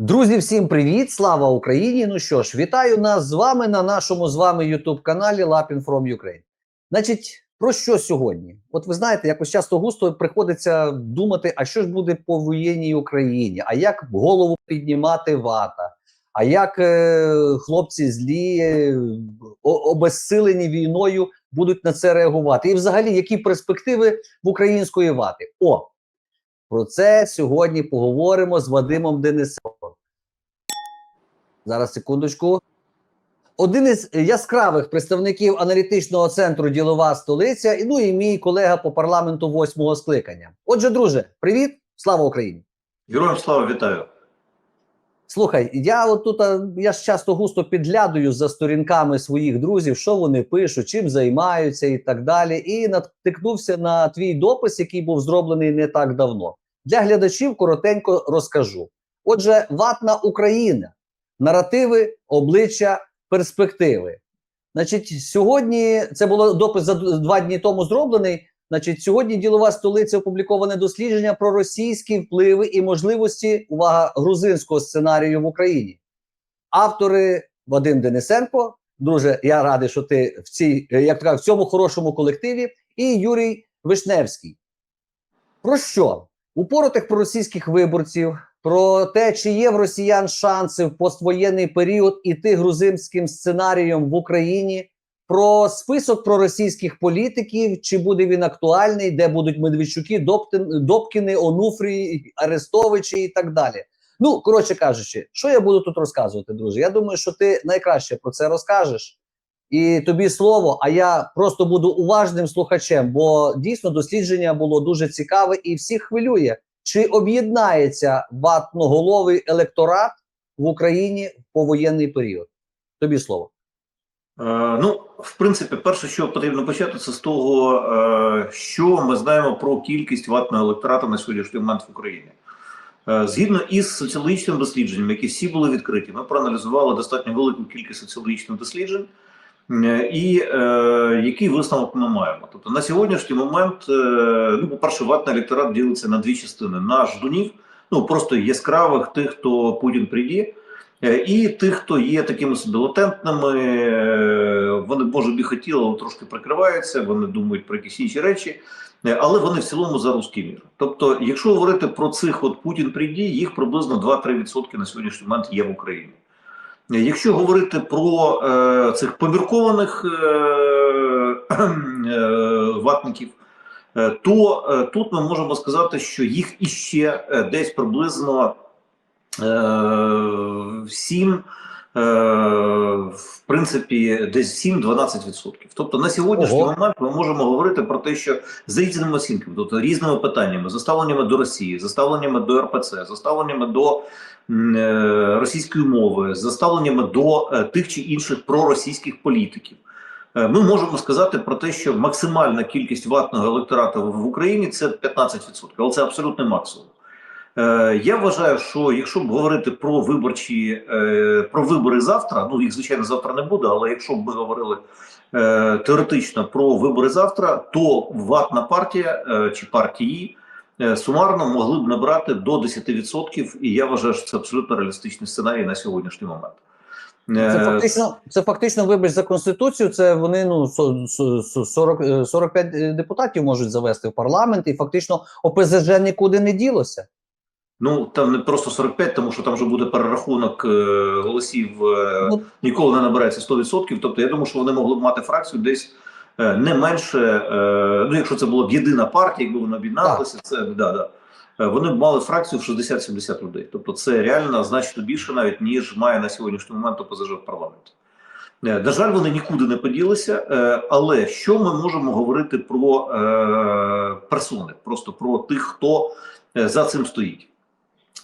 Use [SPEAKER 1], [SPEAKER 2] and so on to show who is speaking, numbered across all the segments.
[SPEAKER 1] Друзі, всім привіт! Слава Україні! Ну що ж, вітаю нас з вами на нашому з вами youtube каналі Lapin from Ukraine. Значить, про що сьогодні? От ви знаєте, якось часто густо приходиться думати, а що ж буде по воєнній Україні, а як голову піднімати вата, а як е, хлопці злі, е, обезсилені війною будуть на це реагувати? І взагалі, які перспективи в української вати? О! Про це сьогодні поговоримо з Вадимом Денисовим. Зараз секундочку. Один із яскравих представників аналітичного центру Ділова столиця, і ну і мій колега по парламенту восьмого скликання. Отже, друже, привіт, слава Україні!
[SPEAKER 2] Героям слава вітаю.
[SPEAKER 1] Слухай, я от тут я ж часто густо підглядаю за сторінками своїх друзів, що вони пишуть, чим займаються і так далі. І натикнувся на твій допис, який був зроблений не так давно. Для глядачів коротенько розкажу. Отже, ватна Україна, наративи, обличчя, перспективи. Значить, сьогодні це було допис за два дні тому зроблений. Значить, сьогодні ділова столиця опубліковане дослідження про російські впливи і можливості увага грузинського сценарію в Україні. Автори Вадим Денисенко. Друже, я радий, що ти в цій, як кажуть, в цьому хорошому колективі, і Юрій Вишневський. Про що? Упоротих проросійських виборців, про те, чи є в росіян шанси в поствоєнний період іти грузинським сценарієм в Україні, про список проросійських політиків, чи буде він актуальний, де будуть Медведчуки, Доптин, Добкіни, Онуфрії, Арестовичі і так далі. Ну, коротше кажучи, що я буду тут розказувати, друже? Я думаю, що ти найкраще про це розкажеш. І тобі слово, а я просто буду уважним слухачем, бо дійсно дослідження було дуже цікаве і всіх хвилює, чи об'єднається ватноголовий електорат в Україні в повоєнний період. Тобі слово.
[SPEAKER 2] Е, ну, в принципі, перше, що потрібно почати, це з того, е, що ми знаємо про кількість ватного електорату на сьогоднішній момент в Україні. Е, згідно із соціологічним дослідженням, які всі були відкриті, ми проаналізували достатньо велику кількість соціологічних досліджень. Е, І е, який висновок ми маємо? Тобто на сьогоднішній момент, е, ну, по-перше, ватний електорат ділиться на дві частини: на ждунів, ну просто яскравих тих, хто Путін прийде, Е, і тих, хто є такими собі латентними, е, вони може би хотіли, але трошки прикриваються, вони думають про якісь інші речі, е, але вони в цілому за русський мір. Тобто, якщо говорити про цих от Путін прийде, їх приблизно 2-3% на сьогоднішній момент є в Україні. Якщо говорити про е, цих поміркованих е, е, ватників, е, то е, тут ми можемо сказати, що їх іще е, десь приблизно е, 7, е, в принципі, десь 7-12%. Тобто на сьогоднішній
[SPEAKER 1] Ого.
[SPEAKER 2] момент ми можемо говорити про те, що за різними оцінками, тобто різними питаннями, заставленнями до Росії, заставленнями до РПЦ, заставленнями до е, російської мови, заставленнями до е, тих чи інших проросійських політиків. Е, Ми можемо сказати про те, що максимальна кількість ватного електорату в Україні це 15%, але це абсолютний максимум. Е, Я вважаю, що якщо б говорити про виборчі е, про вибори завтра, ну їх звичайно завтра не буде, але якщо б ми говорили е, теоретично про вибори завтра, то ватна партія чи партії сумарно могли б набрати до 10%, і я вважаю, що це абсолютно реалістичний сценарій на сьогоднішній момент.
[SPEAKER 1] Це фактично, це фактично, вибач за конституцію. Це вони ну со- со- со- 40, е, 45 депутатів можуть завести в парламент, і фактично ОПЗЖ нікуди не ділося.
[SPEAKER 2] Ну там не просто 45, тому що там вже буде перерахунок е, голосів. е,
[SPEAKER 1] Ну.
[SPEAKER 2] ніколи не набирається 100%. Тобто я думаю, що вони могли б мати фракцію десь е, не менше. Е, ну, якщо це була б єдина партія, якби вони об'єдналися, це да, да. Е, Вони б мали фракцію в 60-70 людей. Тобто, це реально значно більше, навіть ніж має на сьогоднішній момент ОПЗЖ в парламенті. Е, На жаль, вони нікуди не поділися. е, Але що ми можемо говорити про е, персони, просто про тих, хто е, за цим стоїть?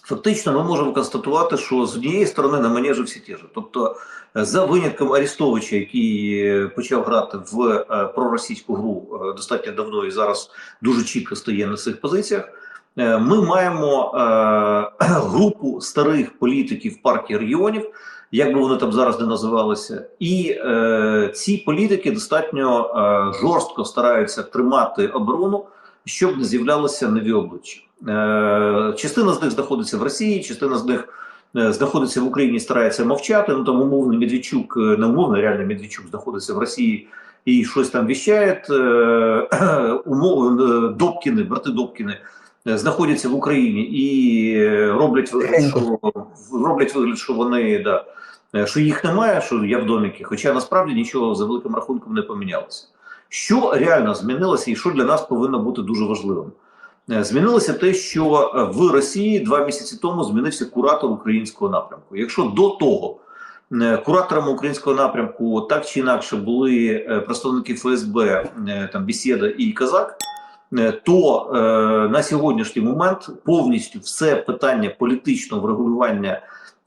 [SPEAKER 2] Фактично, ми можемо констатувати, що з однієї сторони на манежі всі ті ж. Тобто, е, за винятком Арістовича, який е, почав грати в е, проросійську гру достатньо давно і зараз дуже чітко стає на цих позиціях. Ми маємо групу старих політиків партії регіонів, як би вони там зараз не називалися, і ці політики достатньо жорстко стараються тримати оборону, щоб не з'являлися нові обличчя. Е, частина з них знаходиться в Росії, частина з них е, знаходиться в Україні, старається мовчати. Ну там умовний Медведчук, е, не умовний, реально Медведчук знаходиться в Росії і щось там віщає. Умов е, Добкіни, брати Добкіни. Знаходяться в Україні і роблять вигляд, що роблять вигляд, що вони да, що їх немає, що я в доміки. Хоча насправді нічого за великим рахунком не помінялося. Що реально змінилося, і що для нас повинно бути дуже важливим? Е, Змінилося те, що е, в Росії два місяці тому змінився куратор українського напрямку. Якщо до того е, кураторами українського напрямку так чи інакше були представники ФСБ, там Бесіда і Казак, то е, на сьогоднішній момент повністю все питання політичного врегулювання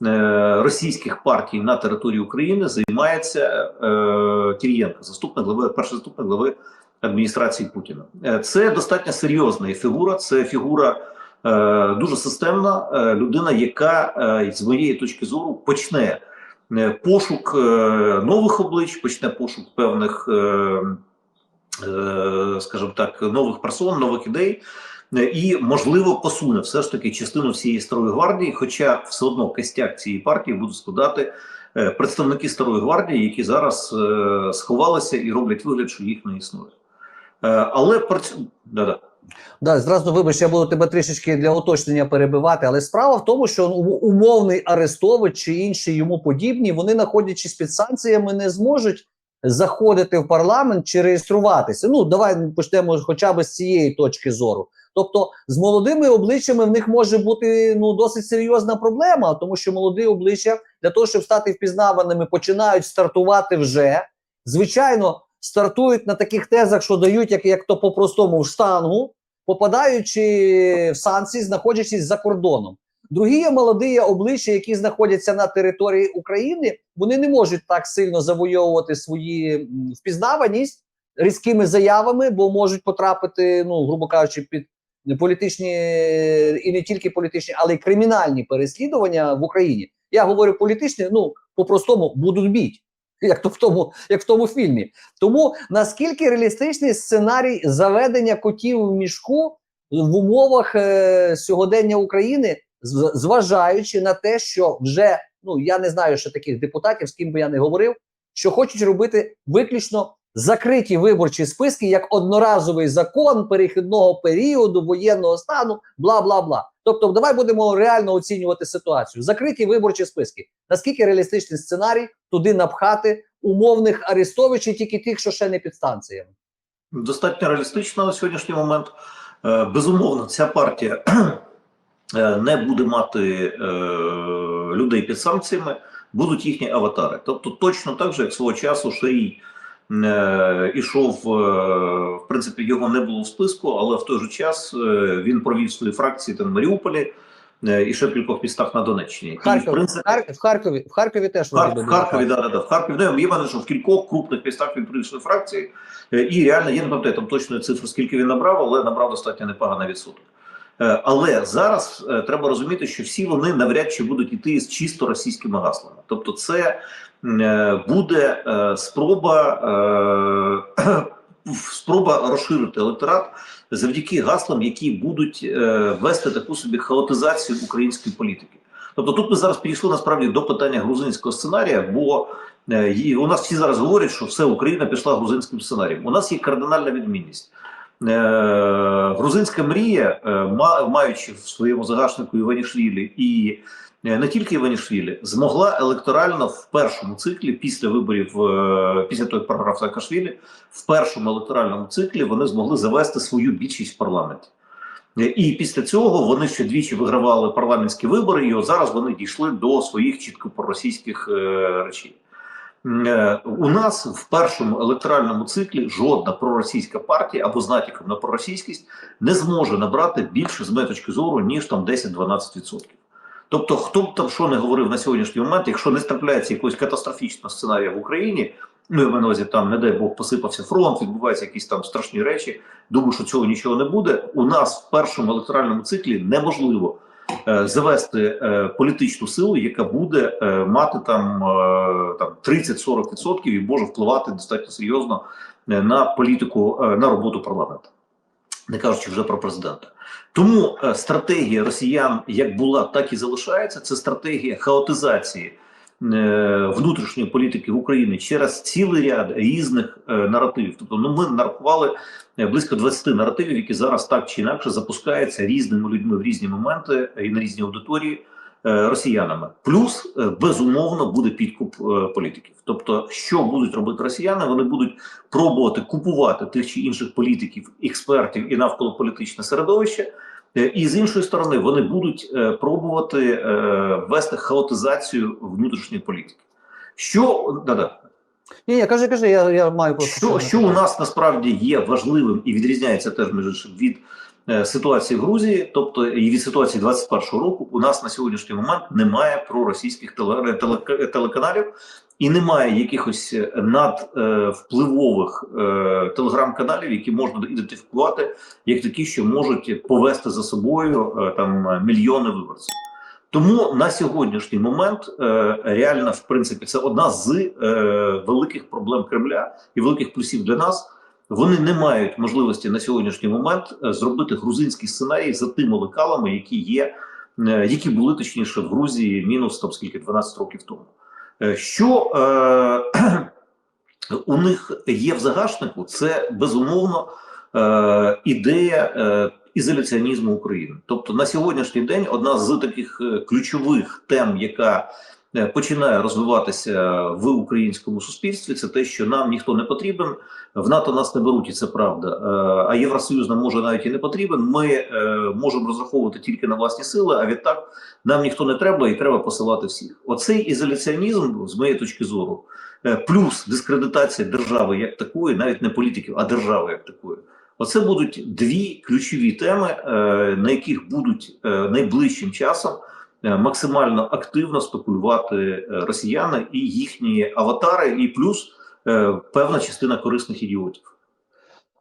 [SPEAKER 2] е, російських партій на території України займається е, Кирієнко, заступник глави, перший заступник глави адміністрації Путіна. Е, Це достатньо серйозна фігура. Це фігура е, дуже системна е, людина, яка з моєї точки зору почне пошук нових облич, почне пошук певних, е, скажімо так, нових персон, нових ідей. І можливо посуне все ж таки частину всієї старої гвардії, хоча все одно костяк цієї партії будуть складати представники старої гвардії, які зараз сховалися і роблять вигляд, що їх не існує. Е, але да-да.
[SPEAKER 1] Да, зразу вибач, я буду тебе трішечки для уточнення перебивати, але справа в тому, що ну, умовний Арестович чи інші йому подібні, вони, знаходячись під санкціями, не зможуть заходити в парламент чи реєструватися. Ну, давай почнемо хоча б з цієї точки зору. Тобто, з молодими обличчями в них може бути ну досить серйозна проблема, тому що молоді обличчя для того, щоб стати впізнаваними, починають стартувати вже. Звичайно, стартують на таких тезах, що дають, як, як то по-простому в штангу, попадаючи в санкції, знаходячись за кордоном. Другі молоді обличчя, які знаходяться на території України, вони не можуть так сильно завойовувати свої впізнаваність різкими заявами, бо можуть потрапити, ну грубо кажучи, під політичні і не тільки політичні, але й кримінальні переслідування в Україні. Я говорю політичні, ну по-простому будуть біть, як то в тому, як в тому фільмі. Тому наскільки реалістичний сценарій заведення котів в мішку в умовах е, сьогодення України, зважаючи на те, що вже ну я не знаю, що таких депутатів, з ким би я не говорив, що хочуть робити виключно закриті виборчі списки як одноразовий закон перехідного періоду воєнного стану, бла бла бла. Тобто, давай будемо реально оцінювати ситуацію. Закриті виборчі списки. Наскільки реалістичний сценарій туди напхати умовних арестовичів, тільки тих, що ще не під станціями?
[SPEAKER 2] достатньо реалістично на сьогоднішній момент. Е, Безумовно, ця партія е, не буде мати е, людей під санкціями, будуть їхні аватари. Тобто, точно так же, як свого часу Шарій е, ішов, е, в принципі, його не було в списку, але в той же час е, він провів свої фракції там в Маріуполі е, і ще в кількох містах на Донеччині. І, в принципі,
[SPEAKER 1] в Харкові, в Харкові теж
[SPEAKER 2] в, Хар- в Харкові, да, да, да, в Харкові, ну, є мене, що в кількох крупних містах він провів свої фракції, Е, і реально я не пам'ятаю там точної цифри, скільки він набрав, але набрав достатньо непоганий відсоток. Е, Але зараз е, треба розуміти, що всі вони навряд чи будуть йти з чисто російськими гаслами. Тобто, це е, буде е, спроба, е, спроба розширити електорат завдяки гаслам, які будуть е, вести таку собі хаотизацію української політики. Тобто тут ми зараз підійшли насправді до питання грузинського сценарія, бо е, у нас всі зараз говорять, що все Україна пішла грузинським сценарієм. У нас є кардинальна відмінність. Е, грузинська мрія, е, ма- маючи в своєму загашнику Іванішвілі і е, не тільки Іванішвілі, змогла електорально в першому циклі після виборів, е, після того, як програв Саакашвілі, в першому електоральному циклі вони змогли завести свою більшість в парламенті. Е, І після цього вони ще двічі вигравали парламентські вибори, і зараз вони дійшли до своїх чітко проросійських е, речей. Е, У нас в першому електоральному циклі жодна проросійська партія або з натяком на проросійськість не зможе набрати більше з моєї точки зору, ніж там 10-12%. Тобто, хто б там що не говорив на сьогоднішній момент, якщо не трапляється якогось катастрофічного сценарія в Україні, ну маю на увазі, там, не дай Бог, посипався фронт, відбуваються якісь там страшні речі. Думаю, що цього нічого не буде. У нас в першому електоральному циклі неможливо е, завести е, політичну силу, яка буде е, мати там, е, там 30-40% і може впливати достатньо серйозно е, на політику, е, на роботу парламенту. Не кажучи вже про президента. Тому е, стратегія росіян як була, так і залишається. Це стратегія хаотизації е, внутрішньої політики в Україні через цілий ряд різних е, наративів. Тобто, ну ми нарахували близько 20 наративів, які зараз так чи інакше запускаються різними людьми в різні моменти і на різні аудиторії росіянами. Плюс е, безумовно буде підкуп е, політиків. Тобто, що будуть робити росіяни, вони будуть пробувати купувати тих чи інших політиків, експертів і навколополітичне середовище. Е, І з іншої сторони, вони будуть е, пробувати е, вести хаотизацію внутрішньої політики. Що да-да.
[SPEAKER 1] Ні, ні, кажи, кажи, я, я маю просто.
[SPEAKER 2] Що, що у нас насправді є важливим і відрізняється теж між від е, ситуації в Грузії, тобто і від ситуації 21-го року, у нас на сьогоднішній момент немає проросійських теле, теле, телеканалів і немає якихось надвпливових е, телеграм-каналів, які можна ідентифікувати як такі, що можуть повести за собою е, там мільйони виборців. Тому на сьогоднішній момент е, реально, в принципі, це одна з е, великих проблем Кремля і великих плюсів для нас. Вони не мають можливості на сьогоднішній момент е, зробити грузинський сценарій за тими лекалами, які є, е, які були точніше в Грузії мінус там скільки 12 років тому. Е, що е, у них є в загашнику, це безумовно е, ідея е, ізоляціонізму України. Тобто на сьогоднішній день одна з таких ключових тем, яка починає розвиватися в українському суспільстві, це те, що нам ніхто не потрібен. В НАТО нас не беруть, і це правда. Е, А Євросоюз нам може навіть і не потрібен. Ми е, можемо розраховувати тільки на власні сили. А відтак нам ніхто не треба, і треба посилати всіх. Оцей ізоляціонізм, з моєї точки зору, е, плюс дискредитація держави як такої, навіть не політиків, а держави як такої. Оце будуть дві ключові теми, е, на яких будуть е, найближчим часом е, максимально активно спекулювати е, росіяни і їхні аватари, і плюс е, певна частина корисних ідіотів.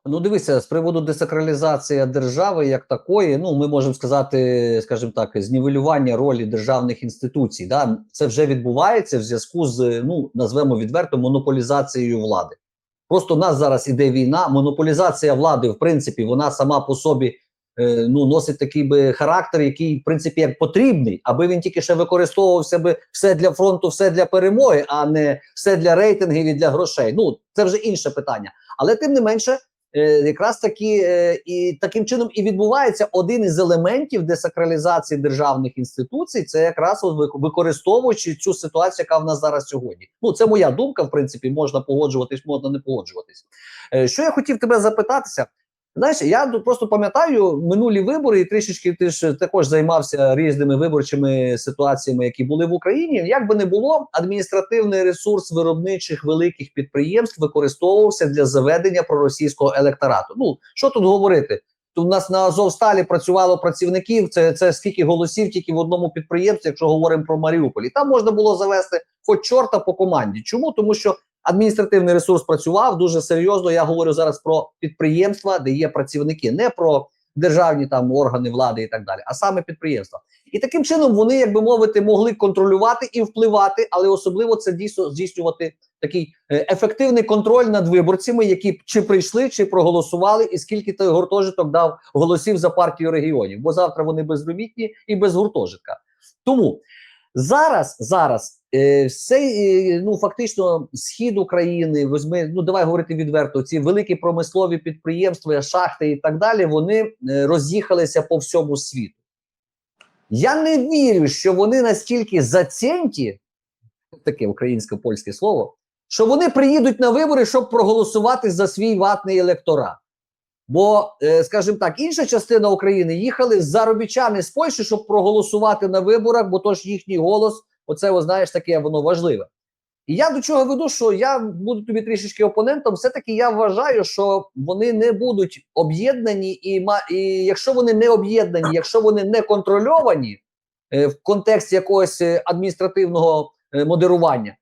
[SPEAKER 1] Ну, дивися, з приводу десакралізації держави як такої, ну ми можемо сказати, скажімо так, знівелювання ролі державних інституцій. Да? Це вже відбувається в зв'язку з ну назвемо відверто монополізацією влади. Просто у нас зараз іде війна. Монополізація влади, в принципі, вона сама по собі е, ну носить такий би характер, який в принципі як потрібний, аби він тільки ще використовувався би все для фронту, все для перемоги, а не все для рейтингів і для грошей. Ну це вже інше питання. Але тим не менше, е, якраз таки е, і таким чином і відбувається один із елементів десакралізації державних інституцій. Це якраз використовуючи цю ситуацію, яка в нас зараз сьогодні. Ну це моя думка. В принципі, можна погоджуватись, можна не погоджуватись. Е, Що я хотів тебе запитатися? Знаєш, я просто пам'ятаю минулі вибори, і трішечки ти ж також займався різними виборчими ситуаціями, які були в Україні. Як би не було, адміністративний ресурс виробничих великих підприємств використовувався для заведення проросійського електорату. Ну що тут говорити? Тут у нас на Азовсталі працювало працівників. Це, це скільки голосів тільки в одному підприємстві, якщо говоримо про Маріуполь. Там можна було завести хоч чорта по команді. Чому? Тому що адміністративний ресурс працював дуже серйозно. Я говорю зараз про підприємства, де є працівники, не про державні там органи влади і так далі, а саме підприємства. І таким чином вони, як би мовити, могли контролювати і впливати, але особливо це дійсно здійснювати такий е, ефективний контроль над виборцями, які чи прийшли, чи проголосували, і скільки той гуртожиток дав голосів за партію регіонів. Бо завтра вони безробітні і без гуртожитка. Тому зараз, зараз е, все, е, ну фактично, схід України, візьми, ну давай говорити відверто, ці великі промислові підприємства, шахти і так далі, вони е, роз'їхалися по всьому світу. Я не вірю, що вони настільки зацєнті, таке українське польське слово, що вони приїдуть на вибори, щоб проголосувати за свій ватний електорат. Бо, е, скажімо так, інша частина України їхали заробітчани з Польщі, щоб проголосувати на виборах, бо то ж їхній голос, оце, о, знаєш, таке воно важливе. І я до чого веду, що я буду тобі трішечки опонентом. Все-таки я вважаю, що вони не будуть об'єднані, і, і якщо вони не об'єднані, якщо вони не контрольовані е, в контексті якогось е, адміністративного е, модерування,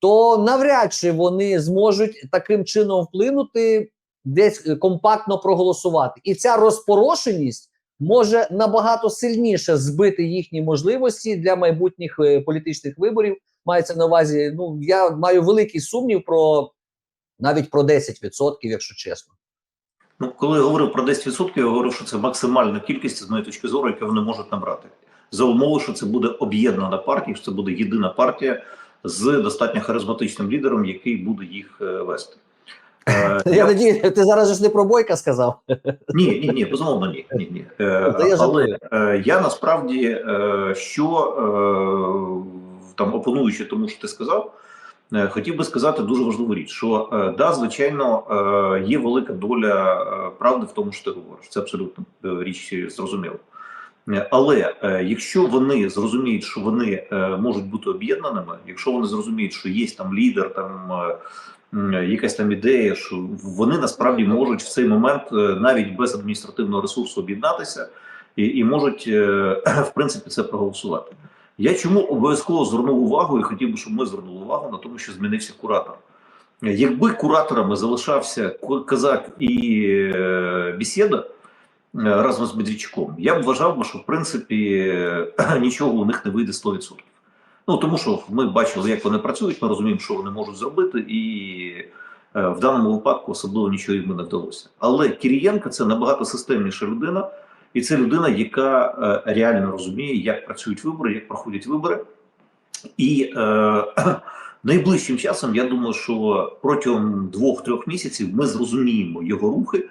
[SPEAKER 1] то навряд чи вони зможуть таким чином вплинути десь е, компактно проголосувати. І ця розпорошеність може набагато сильніше збити їхні можливості для майбутніх е, політичних виборів. Мається на увазі. Ну я маю великий сумнів про навіть про 10%, якщо чесно.
[SPEAKER 2] Ну, коли я говорив про 10%, я говорив, що це максимальна кількість, з моєї точки зору, яку вони можуть набрати. За умови, що це буде об'єднана партія, що це буде єдина партія з достатньо харизматичним лідером, який буде їх е, вести. Е,
[SPEAKER 1] Я надію, ти зараз ж не про бойка сказав.
[SPEAKER 2] ні, ні, ні, безумовно, ні. ні, ні. Е,
[SPEAKER 1] я
[SPEAKER 2] але е, я насправді що там опонуючи тому, що ти сказав, хотів би сказати дуже важливу річ: що да, звичайно, є велика доля правди в тому, що ти говориш. Це абсолютно річ зрозуміла. Але якщо вони зрозуміють, що вони можуть бути об'єднаними, якщо вони зрозуміють, що є там лідер, там якась там ідея, що вони насправді можуть в цей момент е, навіть без адміністративного ресурсу об'єднатися і, і можуть е, в принципі це проголосувати. Я чому обов'язково звернув увагу і хотів би, щоб ми звернули увагу на тому, що змінився куратор. Якби кураторами залишався Казак і е, Бісєда е, разом з Медведчуком, я б вважав що в принципі нічого у них не вийде 100%. Ну тому що ми бачили, як вони працюють, ми розуміємо, що вони можуть зробити, і е, в даному випадку особливо нічого їм не вдалося. Але Кірієнко це набагато системніша людина, і це людина, яка е, реально розуміє, як працюють вибори, як проходять вибори. І е, найближчим часом я думаю, що протягом двох-трьох місяців ми зрозуміємо його рухи е,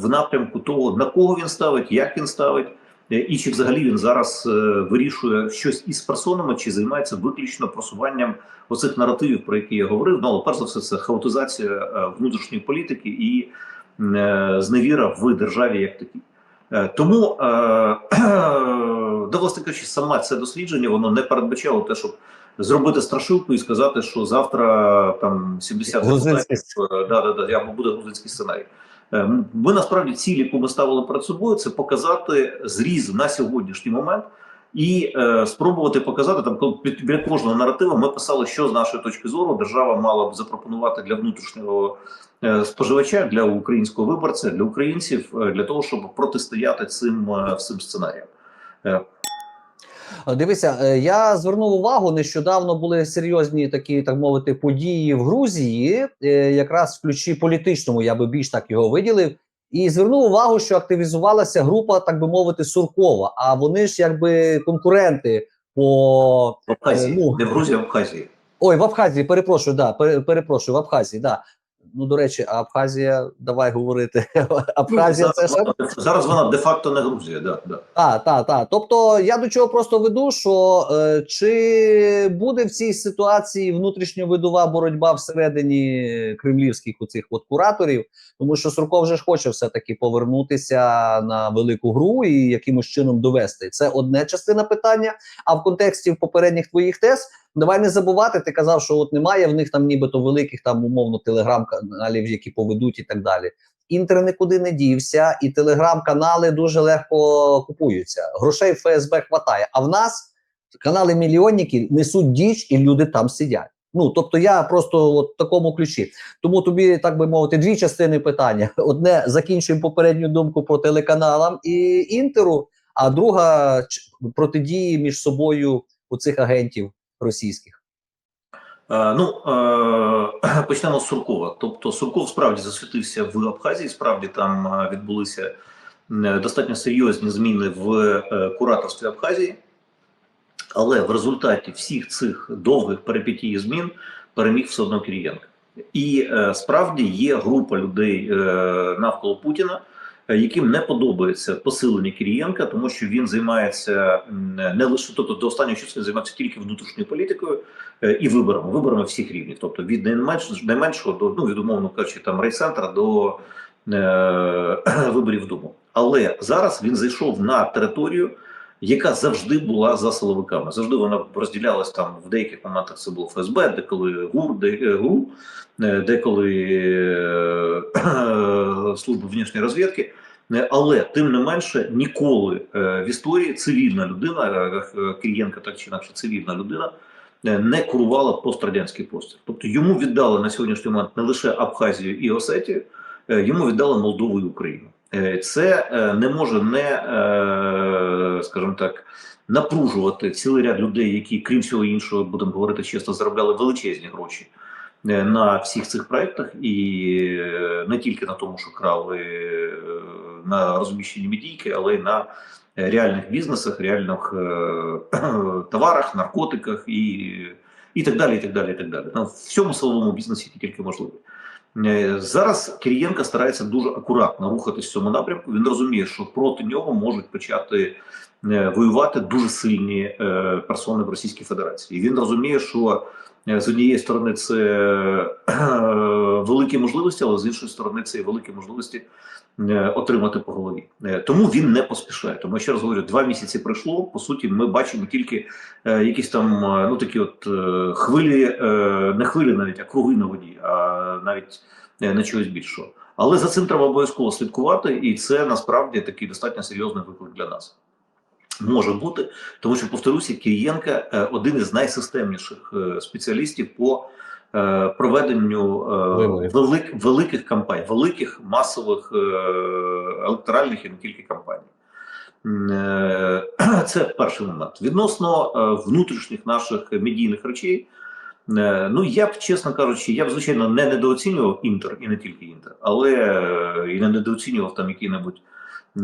[SPEAKER 2] в напрямку того, на кого він ставить, як він ставить, е, і чи взагалі він зараз е, вирішує щось із персонами, чи займається виключно просуванням оцих наративів, про які я говорив. Ну але перш за все, це хаотизація е, внутрішньої політики і е, зневіра в державі як такій. Е, Тому, е, да, власне кажучи, саме це дослідження воно не передбачало те, щоб зробити страшилку і сказати, що завтра там 70 депутатів, е, да, да, да, або буде грузинський сценарій. Е, Ми насправді цілі, яку ми ставили перед собою, це показати зріз на сьогоднішній момент і е, спробувати показати там, під- біля кожного наративу ми писали, що з нашої точки зору держава мала б запропонувати для внутрішнього е, споживача, для українського виборця, для українців, е, для того, щоб протистояти цим е, всім сценаріям. Е,
[SPEAKER 1] Дивися, е, я звернув увагу, нещодавно були серйозні такі, так мовити, події в Грузії, е, якраз в ключі політичному, я би більш так його виділив. І звернув увагу, що активізувалася група, так би мовити, Суркова. А вони ж якби конкуренти по
[SPEAKER 2] Абхазії,
[SPEAKER 1] ну.
[SPEAKER 2] не в Грузії, а в Абхазії.
[SPEAKER 1] ой, в Абхазії, перепрошую, да, перепрошую, в Абхазії, да. Ну, до речі, а Абхазія, давай говорити. Абхазія це
[SPEAKER 2] зараз,
[SPEAKER 1] ж
[SPEAKER 2] вона, зараз вона де-факто не Грузія, да, да.
[SPEAKER 1] Так, так, так. Тобто я до чого просто веду, що е, чи буде в цій ситуації внутрішньовидова боротьба всередині кремлівських оцих от кураторів, тому що Сурков вже ж хоче все-таки повернутися на велику гру і якимось чином довести. Це одне частина питання. А в контексті попередніх твоїх тез, давай не забувати, ти казав, що от немає в них там нібито великих там умовно телеграм-каналів, які поведуть і так далі. Інтер нікуди не дівся, і телеграм-канали дуже легко купуються. Грошей ФСБ хватає. А в нас канали мільйонники несуть діч, і люди там сидять. Ну тобто, я просто от в такому ключі. Тому тобі, так би мовити, дві частини питання: одне закінчуємо попередню думку по телеканалам і інтеру, а друга протидії між собою у цих агентів російських.
[SPEAKER 2] Е, ну, е, почнемо з Суркова. Тобто Сурков справді засвітився в Абхазії, справді там е, відбулися достатньо серйозні зміни в кураторстві Абхазії, але в результаті всіх цих довгих перипетій змін переміг все одно Кирієнко. І справді є група людей навколо Путіна, яким не подобається посилення Кирієнка, тому що він займається не лише тобто до останнього часу він займається тільки внутрішньою політикою е, і виборами, виборами всіх рівнів, тобто від найменш, найменшого до ну від умовно кажучи, там райцентра до е, виборів дому. Але зараз він зайшов на територію, яка завжди була за силовиками. Завжди вона розділялась там в деяких моментах. Це було ФСБ, деколи ГУР, е, ГУ, е, деколи е, служба внішньої розвідки. Але тим не менше ніколи в історії цивільна людина, е, так чи інакше цивільна людина, не курувала пострадянський простір. Тобто йому віддали на сьогоднішній момент не лише Абхазію і Осетію, йому віддали Молдову і Україну. Е, Це е, не може не, е, скажімо так, напружувати цілий ряд людей, які, крім всього іншого, будемо говорити чесно, заробляли величезні гроші на всіх цих проектах, і не тільки на тому, що крали на розміщенні медійки, але й на реальних бізнесах, реальних товарах, наркотиках і, і так далі. І так далі, і так далі. На всьому силовому бізнесі, тільки можливий. Е, Зараз Кирієнка старається дуже акуратно рухатись в цьому напрямку. Він розуміє, що проти нього можуть почати е, воювати дуже сильні е, персони в Російській Федерації. Він розуміє, що з однієї сторони це великі можливості, але з іншої сторони це і великі можливості отримати по голові. Е, Тому він не поспішає. Тому ще раз говорю, два місяці пройшло. По суті, ми бачимо тільки е, якісь там е, ну такі от е, хвилі, е, не хвилі навіть, а круги на воді, а навіть е, не чогось більшого. Але за цим треба обов'язково слідкувати, і це насправді такий достатньо серйозний виклик для нас. Може бути, тому що повторюся, Кирієнка е, один із найсистемніших е, спеціалістів по е, проведенню е, велик, великих кампаній, великих масових е, електоральних і не тільки кампаній. Е, Це перший момент. Відносно е, внутрішніх наших медійних речей. Е, Ну, я б, чесно кажучи, я б, звичайно, не недооцінював Інтер і не тільки Інтер, але е, і не недооцінював там який-небудь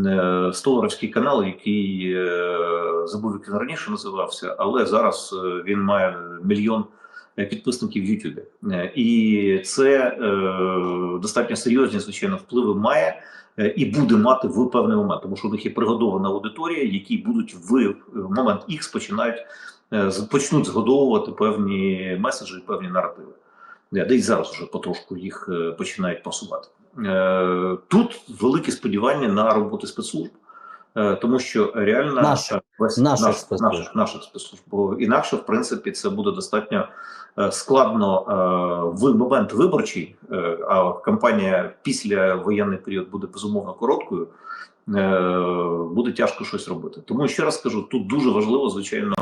[SPEAKER 2] е, столаровський канал, який е, забув, як він раніше називався, але зараз е, він має мільйон е, підписників в Ютубі. Е, І це е, достатньо серйозні, звичайно, впливи має е, і буде мати в певний момент, тому що у них є пригодована аудиторія, які будуть в момент X починають е, з- почнуть згодовувати певні меседжі, певні наративи. Е, Де й зараз вже потрошку їх е, починають пасувати. Е, Тут великі сподівання на роботу спецслужб, е, тому що реально
[SPEAKER 1] Наших.
[SPEAKER 2] Е, весь-
[SPEAKER 1] Наших спецслужб.
[SPEAKER 2] наших, наших спецслужб. Бо інакше, в принципі, це буде достатньо е, складно е, в момент виборчий, е, а кампанія після воєнний період буде безумовно короткою. Буде тяжко щось робити. Тому ще раз кажу, тут дуже важливо, звичайно,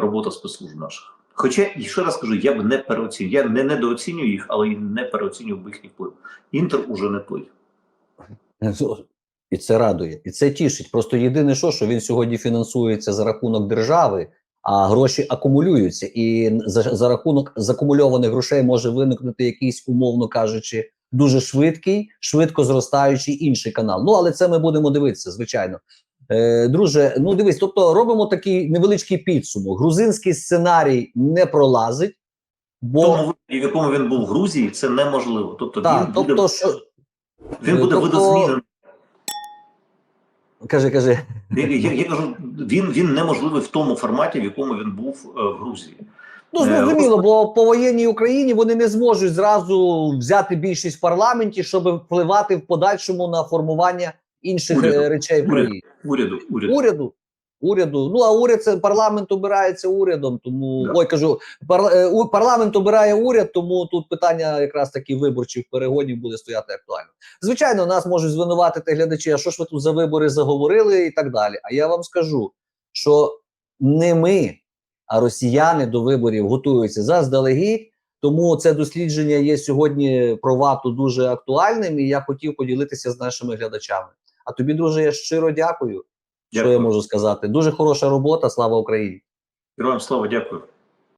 [SPEAKER 2] робота спецслужб наших. Хоча і ще раз кажу, я б не переоцінюю. Я не недооцінюю їх, але й не переоцінюю їхній вплив. Інтер уже не той.
[SPEAKER 1] І це радує, і це тішить. Просто єдине, що, що він сьогодні фінансується за рахунок держави, а гроші акумулюються, і за, за рахунок закумульованих грошей може виникнути якийсь, умовно кажучи, дуже швидкий, швидко зростаючий інший канал. Ну але це ми будемо дивитися, звичайно. Е, друже, ну дивись, тобто робимо такий невеличкий підсумок. Грузинський сценарій не пролазить, бо
[SPEAKER 2] тому в якому він був в Грузії, це неможливо. Тобто
[SPEAKER 1] так,
[SPEAKER 2] він буде,
[SPEAKER 1] тобто, що
[SPEAKER 2] він буде
[SPEAKER 1] тобто-
[SPEAKER 2] видозмінений.
[SPEAKER 1] Кажи, кажи.
[SPEAKER 2] Я, я, я кажу, він, він неможливий в тому форматі, в якому він був е, в Грузії.
[SPEAKER 1] Ну,
[SPEAKER 2] Е,
[SPEAKER 1] зрозуміло, бо по воєнній Україні вони не зможуть зразу взяти більшість в парламенті, щоб впливати в подальшому на формування інших
[SPEAKER 2] Уряду.
[SPEAKER 1] е, речей в Україні.
[SPEAKER 2] Уряду, уряду.
[SPEAKER 1] Уряду. Уряду. Ну а уряд це парламент обирається урядом. Тому
[SPEAKER 2] Да.
[SPEAKER 1] ой, кажу, парла- е, парламент обирає уряд, тому тут питання якраз таки виборчих перегонів буде стояти актуально. Звичайно, нас можуть звинуватити глядачі, а що ж ви тут за вибори заговорили і так далі. А я вам скажу, що не ми, а росіяни до виборів готуються заздалегідь. Тому це дослідження є сьогодні про вату дуже актуальним, і я хотів поділитися з нашими глядачами. А тобі, друже, я щиро дякую. Що я можу сказати? Дуже хороша робота. Слава Україні!
[SPEAKER 2] Героям слава, дякую.